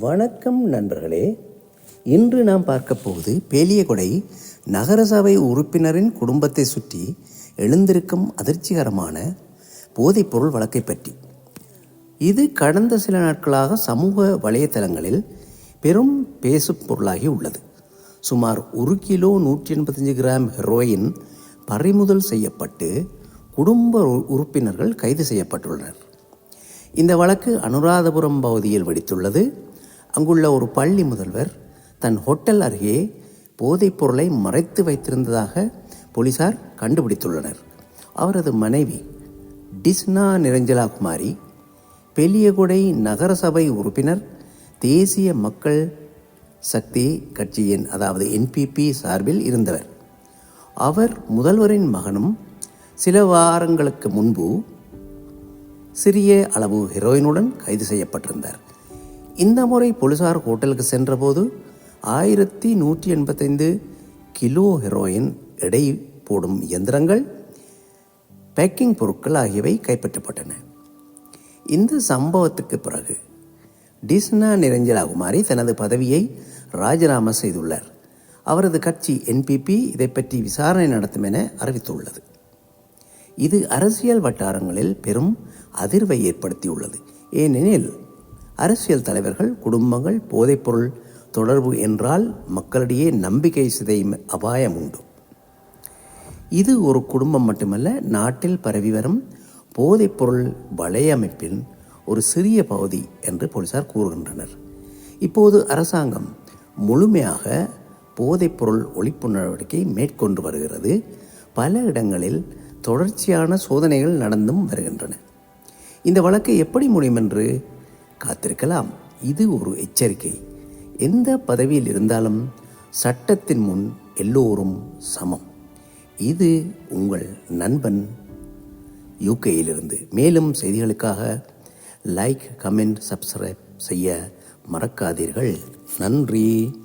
வணக்கம் நண்பர்களே. இன்று நாம் பார்க்க போவது பேலியகொடை நகரசபை உறுப்பினரின் குடும்பத்தை சுற்றி எழுந்திருக்கும் அதிர்ச்சிகரமான போதைப்பொருள் வழக்கை பற்றி. இது கடந்த சில நாட்களாக சமூக வலைத்தளங்களில் பெரும் பேசு பொருளாகி உள்ளது. சுமார் ஒரு கிலோ நூற்றி எண்பத்தஞ்சு கிராம் ஹெரோயின் பறிமுதல் செய்யப்பட்டு குடும்ப உறுப்பினர்கள் கைது செய்யப்பட்டுள்ளனர். இந்த வழக்கு அனுராதபுரம் பகுதியில் வெடித்துள்ளது. அங்குள்ள ஒரு பள்ளி முதல்வர் தன் ஹோட்டல் அருகே போதைப் பொருளை மறைத்து வைத்திருந்ததாக போலீசார் கண்டுபிடித்துள்ளனர். அவரது மனைவி டிஸ்னா நிரஞ்சலா குமாரி பெலியகுடை நகரசபை உறுப்பினர் தேசிய மக்கள் சக்தி கட்சியின் அதாவது என்பிபி சார்பில் இருந்தவர். அவர் முதல்வரின் மகனும் சில வாரங்களுக்கு முன்பு சிறிய அளவு ஹெரோயினுடன் கைது செய்யப்பட்டிருந்தார். இந்த முறை போலீசார் ஹோட்டலுக்கு சென்றபோது ஆயிரத்தி நூற்றி எண்பத்தைந்து கிலோ ஹெரோயின் எடை போடும் இயந்திரங்கள் பேக்கிங் பொருட்கள் ஆகியவை கைப்பற்றப்பட்டன. இந்த சம்பவத்துக்கு பிறகு டிஸ்னா நிரஞ்சலா குமாரி தனது பதவியை ராஜினாமா செய்துள்ளார். அவரது கட்சி என்பிபி இதை பற்றி விசாரணை நடத்தும் என அறிவித்துள்ளது. இது அரசியல் வட்டாரங்களில் பெரும் அதிர்வை ஏற்படுத்தியுள்ளது. ஏனெனில் அரசியல் தலைவர்கள் குடும்பங்கள் போதைப்பொருள் தொடர்பு என்றால் மக்களிடையே நம்பிக்கை சிதையும் அபாயம் உண்டு. இது ஒரு குடும்பம் மட்டுமல்ல நாட்டில் பரவி வரும் போதைப்பொருள் வலையமைப்பின் ஒரு சிறிய பகுதி என்று போலீசார் கூறுகின்றனர். இப்போது அரசாங்கம் முழுமையாக போதைப்பொருள் ஒழிப்பு நடவடிக்கை மேற்கொண்டு வருகிறது. பல இடங்களில் தொடர்ச்சியான சோதனைகள் நடந்தும் வருகின்றன. இந்த வழக்கு எப்படி முடியும் என்று காத்திருக்கலாம். இது ஒரு எச்சரிக்கை. எந்த பதவியில் இருந்தாலும் சட்டத்தின் முன் எல்லோரும் சமம். இது உங்கள் நண்பன் யூகேயிலிருந்து. மேலும் செய்திகளுக்காக லைக் கமெண்ட் சப்ஸ்கிரைப் செய்ய மறக்காதீர்கள். நன்றி.